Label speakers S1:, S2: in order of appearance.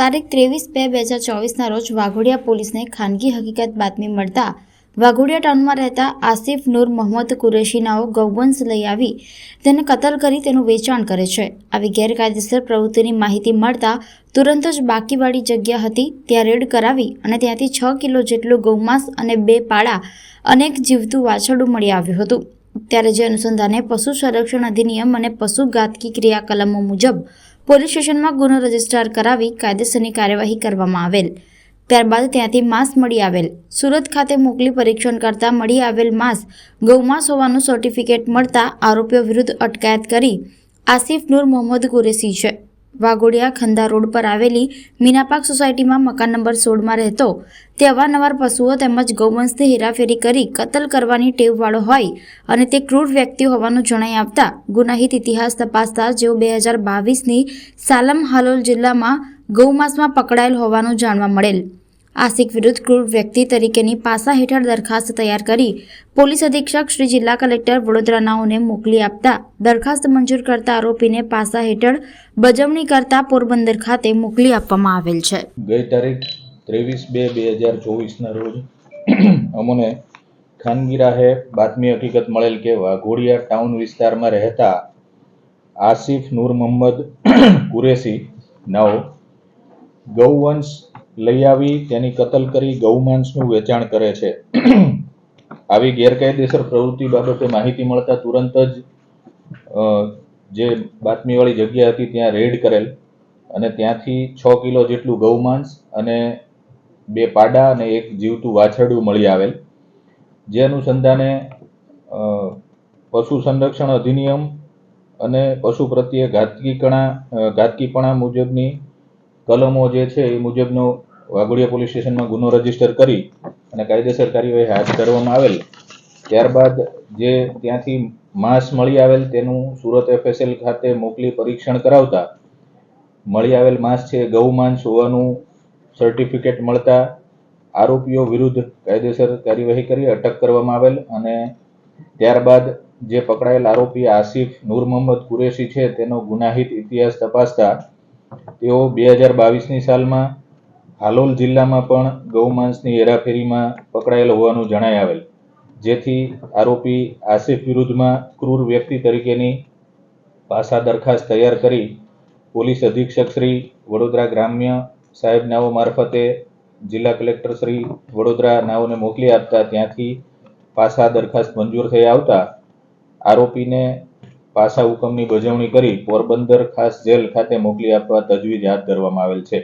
S1: તારીખ ત્રેવીસ બે બે હજાર ચોવીસના રોજ વાઘોડિયા પોલીસને ખાનગી હકીકત બાતમી મળતા વાઘોડિયા ટાઉનમાં રહેતા આસિફ નૂર મોહમ્મદ કુરેશીનાઓ ગૌવંશ લઈ આવી. તેને કતલ કરી તેનું વેચાણ કરે છે. આવી ગેરકાયદેસર પ્રવૃત્તિની માહિતી મળતા તુરંત જ બાકીવાળી જગ્યા હતી ત્યાં રેડ કરાવી અને ત્યાંથી છ કિલો જેટલું ગૌમાંસ અને બે પાડા અનેક જીવતું વાછરડું મળી આવ્યું હતું. ત્યારે જે અનુસંધાને પશુ સંરક્ષણ અધિનિયમ અને પશુ ઘાતકી ક્રિયા કલમો મુજબ પોલીસ સ્ટેશનમાં ગુનો રજિસ્ટર કરાવી કાયદેસરની કાર્યવાહી કરવામાં આવેલ. ત્યારબાદ ત્યાંથી માંસ મળી આવેલ. સુરત ખાતે મોકલી પરીક્ષણ કરતા મળી આવેલ માંસ ગૌમાંસ હોવાનું સર્ટિફિકેટ મળતા આરોપીઓ વિરુદ્ધ અટકાયત કરી આસિફ નૂર મોહમ્મદ કુરેશી છે. વાઘોડિયા ખંદા રોડ પર આવેલી મીનાપાક સોસાયટીમાં મકાન નંબર સોળમાં રહેતો. તે અવારનવાર પશુઓ તેમજ ગૌવંશની હેરાફેરી કરી કતલ કરવાની ટેવવાળો હોય અને તે ક્રૂર વ્યક્તિ હોવાનું જણાઈ આવતા ગુનાહિત ઇતિહાસ તપાસતા જેઓ બે હજાર બાવીસની સાલમ હાલોલ જિલ્લામાં ગૌમાંસમાં પકડાયેલ હોવાનું જાણવા મળેલ. આસિક વિરુદ્ધ ક્રૂર વ્યક્તિ તરીકેની પાસા હેઠળ દરખાસ્ત તૈયાર કરી પોલીસ અધિક્ષક શ્રી જિલ્લા કલેક્ટર વડોદરાનાઓને મોકલી આપતા દરખાસ્ત મંજૂર કરતા આરોપીને પાસા હેઠળ બજવણી કરતા પોરબંદર ખાતે મોકલી આપવામાં આવેલ છે.
S2: ગઈ તારીખ ત્રેવીસ બે બે હજાર ચોવીસના રોજ અમને ખાનગી રાહે બાતમી હકીકત મળેલ કે વાઘોડિયા ટાઉન વિસ્તારમાં રહેતા આસિફ નૂર મોહમ્મદ કુરેશી, નાઓ ગૌવંશ લઈ આવી તેની કતલ કરી ગૌમાંસનું વેચાણ કરે છે. આવી ગેરકાયદેસર પ્રવૃત્તિ બાબતે માહિતી મળતા તુરંત જ જે બાતમીવાળી જગ્યા હતી ત્યાં રેડ કરેલ અને ત્યાંથી છ કિલો જેટલું ગૌમાંસ અને બે પાડા અને એક જીવતું વાછરડું મળી આવેલ. જે અનુસંધાને પશુ સંરક્ષણ અધિનિયમ અને પશુ પ્રત્યે ઘાતકીપણા અ, ઘાતકીપણા મુજબની કલમો જે છે એ મુજબનો વાઘોડિયા પોલીસ સ્ટેશનમાં ગુનો રજિસ્ટર કરી અને કાયદેસર કાર્યવાહી હાથ ધરવામાં આવેલ. ત્યારબાદ જે ત્યાંથી માંસ મળી આવેલ તેનું સુરત એફએસએલ ખાતે મોકલી પરીક્ષણ કરાવતા મળી આવેલ માંસ છે, ગૌ માંસ હોવાનું સર્ટિફિકેટ મળતા આરોપીઓ વિરુદ્ધ કાયદેસર કાર્યવાહી કરી અટક કરવામાં આવેલ અને ત્યારબાદ જે પકડાયેલ આરોપી આસિફ નૂર મોહમ્મદ કુરેશી છે, તેનો ગુનાહિત ઇતિહાસ તપાસતા તેઓ બે હજાર બાવીસની સાલમાં હાલોલ જિલ્લામાં પણ ગૌમાંસની હેરાફેરીમાં પકડાયેલ હોવાનું જણાઈ આવેલ, જેથી આરોપી આસિફ વિરુદ્ધમાં ક્રૂર વ્યક્તિ તરીકેની પાસા દરખાસ્ત તૈયાર કરી પોલીસ અધિક્ષક શ્રી વડોદરા ગ્રામ્ય સાહેબ નાઓ મારફતે જિલ્લા કલેક્ટર શ્રી વડોદરા નાઓને મોકલી આપતા ત્યાંથી પાસા દરખાસ્ત મંજૂર થઈ આવતા આરોપીને પાસા હુકમની બજવણી કરી પોરબંદર ખાસ જેલ ખાતે મોકલી આપવા તજવીજ હાથ ધરવામાં આવેલ છે.